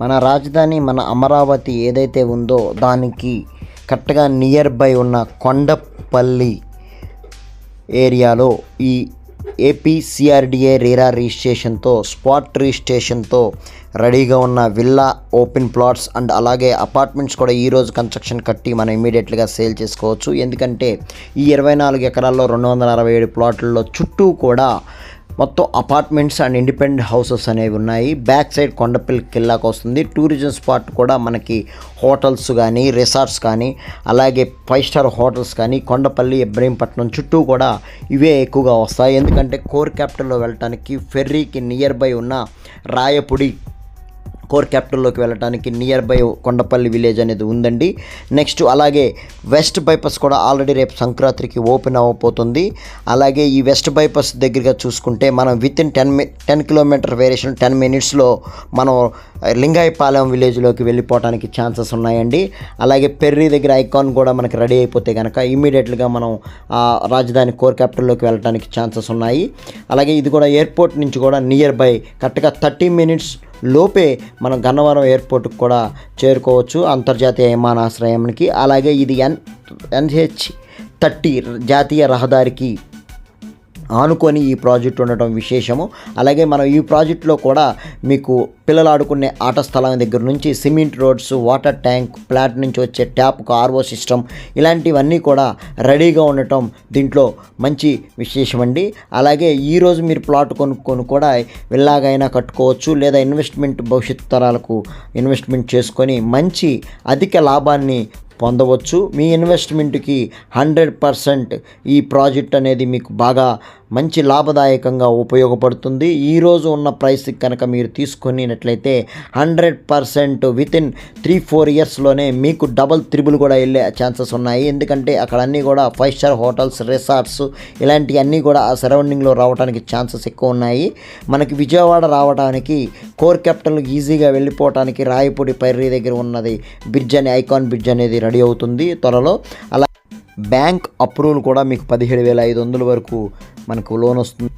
మన రాజధాని మన అమరావతి ఏదైతే ఉందో దానికి కరెక్ట్గా నియర్ బై ఉన్న కొండపల్లి ఏరియాలో ఈ ఏపీ సిఆర్డిఏ రీరా రిజిస్ట్రేషన్తో స్పాట్ రిజిస్ట్రేషన్తో రెడీగా ఉన్న విల్లా ఓపెన్ ప్లాట్స్ అండ్ అలాగే అపార్ట్మెంట్స్ కూడా ఈరోజు కన్స్ట్రక్షన్ కట్టి మనం ఇమీడియట్గా సేల్ చేసుకోవచ్చు. ఎందుకంటే ఈ ఇరవై నాలుగు ఎకరాల్లో రెండు వందల అరవై ఏడు ప్లాట్లలో చుట్టూ కూడా మొత్తం అపార్ట్మెంట్స్ అండ్ ఇండిపెండెంట్ హౌసెస్ అనేవి ఉన్నాయి. బ్యాక్ సైడ్ కొండపల్లి కిల్లాకు వస్తుంది. టూరిజం స్పాట్ కూడా మనకి హోటల్స్ కానీ రిసార్ట్స్ కానీ అలాగే ఫైవ్ స్టార్ హోటల్స్ కానీ కొండపల్లి ఇబ్రహీంపట్నం చుట్టూ కూడా ఇవే ఎక్కువగా వస్తాయి. ఎందుకంటే కోర్ క్యాపిటల్లో వెళ్ళటానికి ఫెర్రీకి నియర్ బై ఉన్న రాయపుడి కోర్ క్యాపిటల్లోకి వెళ్ళడానికి నియర్ బై కొండపల్లి విలేజ్ అనేది ఉందండి. నెక్స్ట్ అలాగే వెస్ట్ బైపాస్ కూడా ఆల్రెడీ రేపు సంక్రాంతికి ఓపెన్ అవ్వబోతుంది అలాగే ఈ వెస్ట్ బైపాస్ దగ్గరగా చూసుకుంటే మనం within ten ten kilometre variation ten మినిట్స్లో మనం లింగాయపాలెం విలేజ్లోకి వెళ్ళిపోవడానికి ఛాన్సెస్ ఉన్నాయండి. అలాగే పెర్రీ దగ్గర ఐకాన్ కూడా మనకి రెడీ అయిపోతే కనుక ఇమీడియట్గా మనం ఆ రాజధాని కోర్ క్యాపిటల్లోకి వెళ్ళడానికి ఛాన్సెస్ ఉన్నాయి. అలాగే ఇది కూడా ఎయిర్పోర్ట్ నుంచి కూడా నియర్ బై కరెక్ట్గా థర్టీ మినిట్స్ లోపే మనం గన్నవరం ఎయిర్పోర్ట్కి కూడా చేరుకోవచ్చు అంతర్జాతీయ విమానాశ్రయానికి అలాగే ఇది ఎన్ ఎన్హెచ్ థర్టీ జాతీయ రహదారికి ఆనుకొని ఈ ప్రాజెక్ట్ ఉండటం విశేషము. అలాగే మనం ఈ ప్రాజెక్టులో కూడా మీకు పిల్లలు ఆడుకునే ఆట స్థలం దగ్గర నుంచి cement roads water tank plot నుంచి వచ్చే ట్యాప్ ఆర్ఓ సిస్టమ్ ఇలాంటివన్నీ కూడా రెడీగా ఉండటం దీంట్లో మంచి విశేషం అండి అలాగే ఈరోజు మీరు ప్లాట్ కొనుక్కొని కూడా వెళ్ళాగైనా కట్టుకోవచ్చు లేదా ఇన్వెస్ట్మెంట్ భవిష్యత్ తరాలకు ఇన్వెస్ట్మెంట్ చేసుకొని మంచి అధిక లాభాన్ని పొందవచ్చు. మీ ఇన్వెస్ట్మెంట్కి హండ్రెడ్ పర్సెంట్ ఈ ప్రాజెక్ట్ అనేది మీకు బాగా మంచి లాభదాయకంగా ఉపయోగపడుతుంది. ఈరోజు ఉన్న ప్రైస్కి కనుక మీరు తీసుకునినట్లయితే hundred percent within three four ఇయర్స్లోనే మీకు డబల్ త్రిబుల్ కూడా వెళ్ళే ఛాన్సెస్ ఉన్నాయి. ఎందుకంటే అక్కడ అన్నీ కూడా ఫైవ్ స్టార్ హోటల్స్ రిసార్ట్స్ ఇలాంటివన్నీ కూడా ఆ సరౌండింగ్లో రావడానికి ఛాన్సెస్ ఎక్కువ ఉన్నాయి. మనకి విజయవాడ రావడానికి కోర్ క్యాపిటల్ ఈజీగా వెళ్ళిపోవడానికి రాయపూడి పైర్రీ దగ్గర ఉన్నది బ్రిడ్జ్ అనే ఐకాన్ బ్రిడ్జ్ అనేది రెడీ అవుతుంది త్వరలో. అలా బ్యాంక్ అప్రూవల్ కూడా మీకు పదిహేడు వేల ఐదు వందల వరకు మనకు లోన్ వస్తుంది.